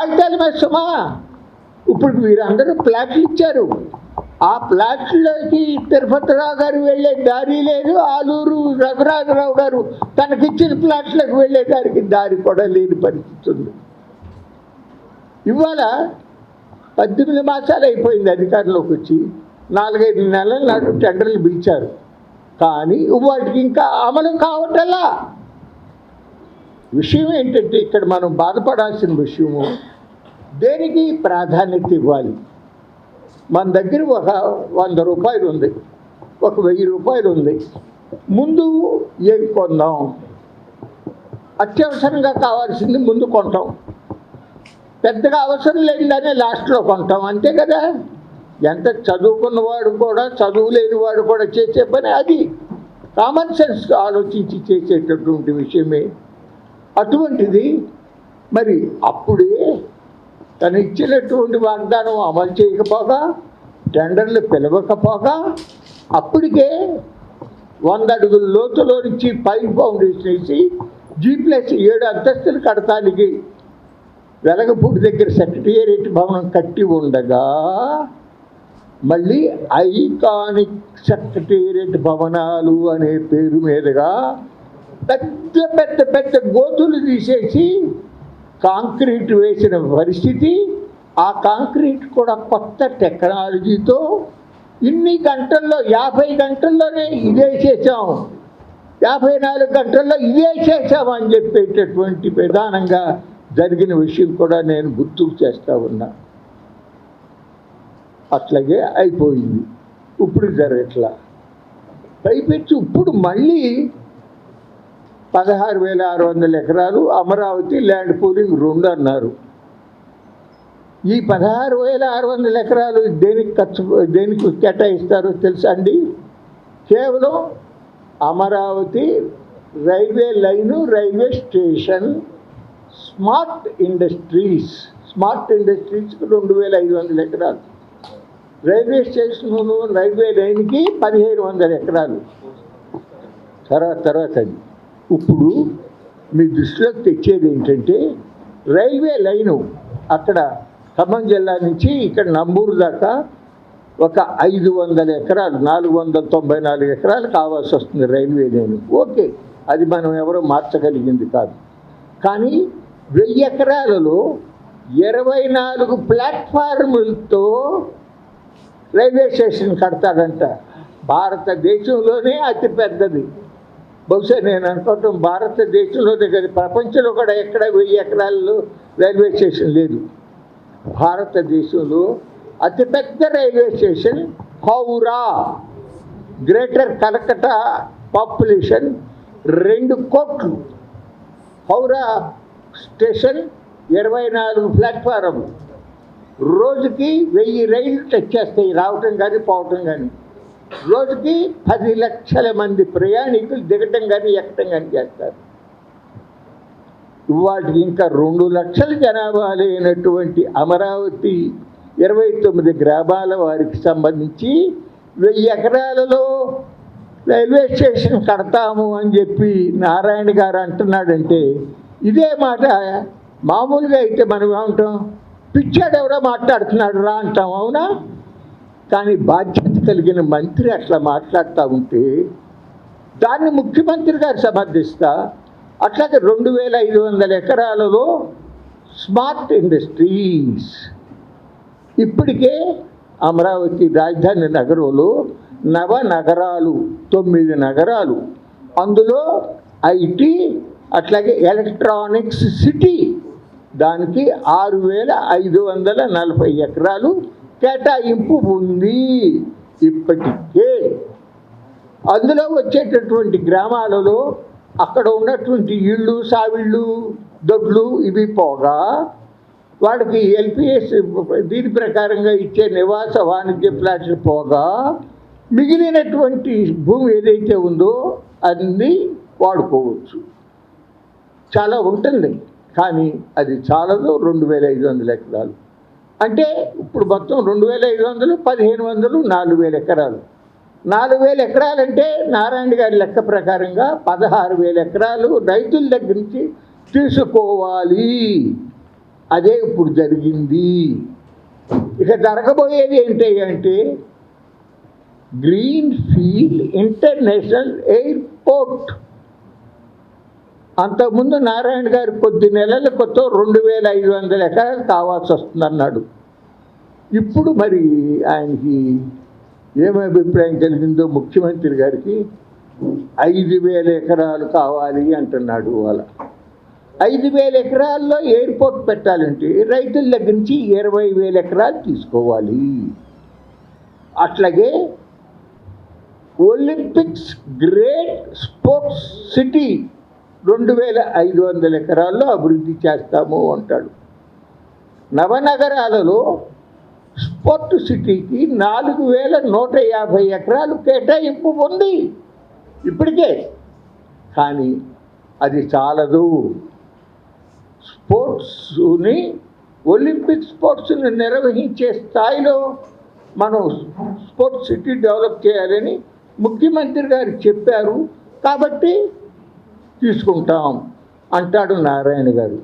కాగితాల సుమా. ఇప్పుడు మీరందరూ ప్లాట్లు ఇచ్చారు. ఆ ప్లాట్లోకి తిరుపతిరావు గారు వెళ్ళే దారి లేదు ఆలూరు రఘురాజరావు గారు తనకిచ్చిన ప్లాట్లకు వెళ్ళే దానికి దారి కూడా లేని పరిస్థితి ఉంది. ఇవాళ పద్దెనిమిది మాసాలు అయిపోయింది అధికారంలోకి వచ్చి నాలుగైదు నెలల నాడు టెండర్లు పిలిచారు. కానీ వాటికి ఇంకా అమలు కావటల్లా విషయం ఏంటంటే ఇక్కడ మనం బాధపడాల్సిన విషయము దేనికి ప్రాధాన్యత ఇవ్వాలి? మన దగ్గర ఒక వంద రూపాయలు ఉంది ఒక వెయ్యి రూపాయలు ఉంది. ముందు ఏం కొందాం? అత్యవసరంగా కావాల్సింది ముందు కొంటాం. పెద్దగా అవసరం లేదని లాస్ట్లో కొంటాం అంతే కదా? ఎంత చదువుకున్నవాడు కూడా చదువు లేనివాడు కూడా చేసే పని అది. కామన్ సెన్స్ ఆలోచించి చేసేటటువంటి విషయమే. అటువంటిది మరి అప్పుడే తను ఇచ్చినటువంటి వాగ్దానం అమలు చేయకపోగా టెండర్లు పిలవకపోగా అప్పటికే వంద అడుగుల లోతులో నుంచి పై ఫౌండేషన్ వేసి జీ ప్లస్ ఏడు అంతస్తులు కడతానికి వెలగపూడి దగ్గర సెక్రటేరియట్ భవనం కట్టి ఉండగా మళ్ళీ ఐకానిక్ సెక్రటేరియట్ భవనాలు అనే పేరు మీదుగా పెద్ద పెద్ద పెద్ద గోతులు తీసేసి కాంక్రీట్ వేసిన పరిస్థితి ఆ కాంక్రీట్ కూడా కొత్త టెక్నాలజీతో ఇన్ని గంటల్లో యాభై గంటల్లోనే ఇదే చేసాం యాభై నాలుగు గంటల్లో ఇదే చేసాం అని చెప్పేటటువంటి ప్రధానంగా జరిగిన విషయం కూడా నేను గుర్తుకు చేస్తా ఉన్నా. అట్లాగే అయిపోయింది. ఇప్పుడు జరగట్లా. పైపెచ్చి ఇప్పుడు మళ్ళీ పదహారు వేల ఆరు వందల ఎకరాలు అమరావతి ల్యాండ్ పూలింగ్ రెండు అన్నారు. ఈ పదహారు వేల ఆరు వందల ఎకరాలు దేనికి ఖర్చు దేనికి కేటాయిస్తారో తెలుసా అండి? కేవలం Amaravati railway line railway station smart industries smart ఇండస్ట్రీస్కి రెండు వేల ఐదు వందల ఎకరాలు. రైల్వే స్టేషన్ రైల్వే లైన్కి పదిహేను వందల ఎకరాలు. తర్వాత తర్వాత అది ఇప్పుడు మీ దృష్టిలోకి తెచ్చేది ఏంటంటే రైల్వే లైను అక్కడ ఖమ్మం జిల్లా నుంచి ఇక్కడ నంబూరు దాకా ఒక ఐదు వందల ఎకరాలు నాలుగు వందల తొంభై నాలుగు ఎకరాలు కావాల్సి వస్తుంది రైల్వే లైన్. ఓకే అది మనం ఎవరో మార్చగలిగింది కాదు. కానీ వెయ్యి ఎకరాలలో ఇరవై నాలుగు ప్లాట్ఫార్ములతో రైల్వే స్టేషన్ కడతాడంట. భారతదేశంలోనే అతిపెద్దది. బహుశా నేను అనుకోవటం భారతదేశంలోనే కాదు ప్రపంచంలో కూడా ఎక్కడ వెయ్యి ఎకరాల్లో రైల్వే స్టేషన్ లేదు. భారతదేశంలో అతిపెద్ద railway station Howrah. Greater Calcutta population రెండు కోట్లు. హౌరా స్టేషన్ ఇరవై నాలుగు ప్లాట్ఫారం రోజుకి వెయ్యి రైళ్ళు టచ్ చేస్తాయి రావటం కానీ పోవటం కానీ రోజుకి పది లక్షల మంది ప్రయాణికులు దిగటం కానీ ఎక్కటం కానీ చేస్తారు. వాటికి ఇంకా రెండు లక్షల జనాభా లేనటువంటి అమరావతి ఇరవై తొమ్మిది గ్రామాల వారికి సంబంధించి వెయ్యి ఎకరాలలో రైల్వే స్టేషన్ కడతాము అని చెప్పి నారాయణ గారు అంటున్నాడంటే ఇదే మాట మామూలుగా అయితే మనం ఏమంటాం? పిచ్చాడు ఎవరో మాట్లాడుతున్నాడు రా అంటాం అవునా? కానీ బాధ్యత కలిగిన మంత్రి అట్లా మాట్లాడుతూ ఉంటే దాన్ని ముఖ్యమంత్రి గారు సమర్థిస్తా. అట్లాగే రెండు వేల ఐదు వందల ఎకరాలలో స్మార్ట్ ఇండస్ట్రీస్. ఇప్పటికే అమరావతి రాజధాని నగరంలో నవ నగరాలు తొమ్మిది నగరాలు. అందులో ఐటీ అట్లాగే ఎలక్ట్రానిక్స్ సిటీ. దానికి ఆరు వేల ఐదు వందల నలభై ఎకరాలు కేటాయింపు ఉంది ఇప్పటికే. అందులో వచ్చేటటువంటి గ్రామాలలో అక్కడ ఉన్నటువంటి ఇళ్ళు సావిళ్ళు దొడ్లు ఇవి పోగా వాడికి ఎల్పిఎస్ దీని ప్రకారంగా ఇచ్చే నివాస వాణిజ్య ప్లాట్లు పోగా మిగిలినటువంటి భూమి ఏదైతే ఉందో అన్నీ వాడుకోవచ్చు. చాలా ఉంటుంది. కానీ అది చాలదు. రెండు వేల ఐదు వందల ఎకరాలు. అంటే ఇప్పుడు మొత్తం రెండు వేల ఐదు వందలు పదిహేను వందలు నాలుగు వేల ఎకరాలు. నాలుగు వేల ఎకరాలంటే నారాయణ గారి లెక్క ప్రకారంగా పదహారు వేల ఎకరాలు రైతుల దగ్గర నుంచి తీసుకోవాలి. అదే ఇప్పుడు జరిగింది. ఇక జరగబోయేది ఏంటి అంటే గ్రీన్ ఫీల్డ్ ఇంటర్నేషనల్ ఎయిర్పోర్ట్. అంతకుముందు నారాయణ గారు కొద్ది నెలల రెండు వేల ఐదు వందల ఎకరాలు కావాల్సి వస్తుందన్నాడు. ఇప్పుడు మరి ఆయనకి ఏమి అభిప్రాయం కలిగిందో ముఖ్యమంత్రి గారికి ఐదు వేల ఎకరాలు కావాలి అంటున్నాడు వాళ్ళ ఐదు వేల ఎకరాల్లో ఎయిర్పోర్ట్ పెట్టాలంటే రైతుల దగ్గర నుంచి ఇరవై వేల ఎకరాలు తీసుకోవాలి. అట్లాగే ఒలింపిక్స్ గ్రేట్ స్పోర్ట్స్ సిటీ రెండు వేల ఐదు వందల ఎకరాల్లో అభివృద్ధి చేస్తాము అంటాడు. నవనగరాలలో స్పోర్ట్ సిటీకి నాలుగు వేల నూట యాభై ఎకరాలు కేటాయింపు ఉంది ఇప్పటికే. కానీ అది చాలదు. స్పోర్ట్స్ని ఒలింపిక్ స్పోర్ట్స్ని నిర్వహించే స్థాయిలో మనం స్పోర్ట్స్ సిటీ డెవలప్ చేయాలని ముఖ్యమంత్రి గారు చెప్పారు. కాబట్టి తీసుకుంటాం అంటాడు నారాయణ గారు.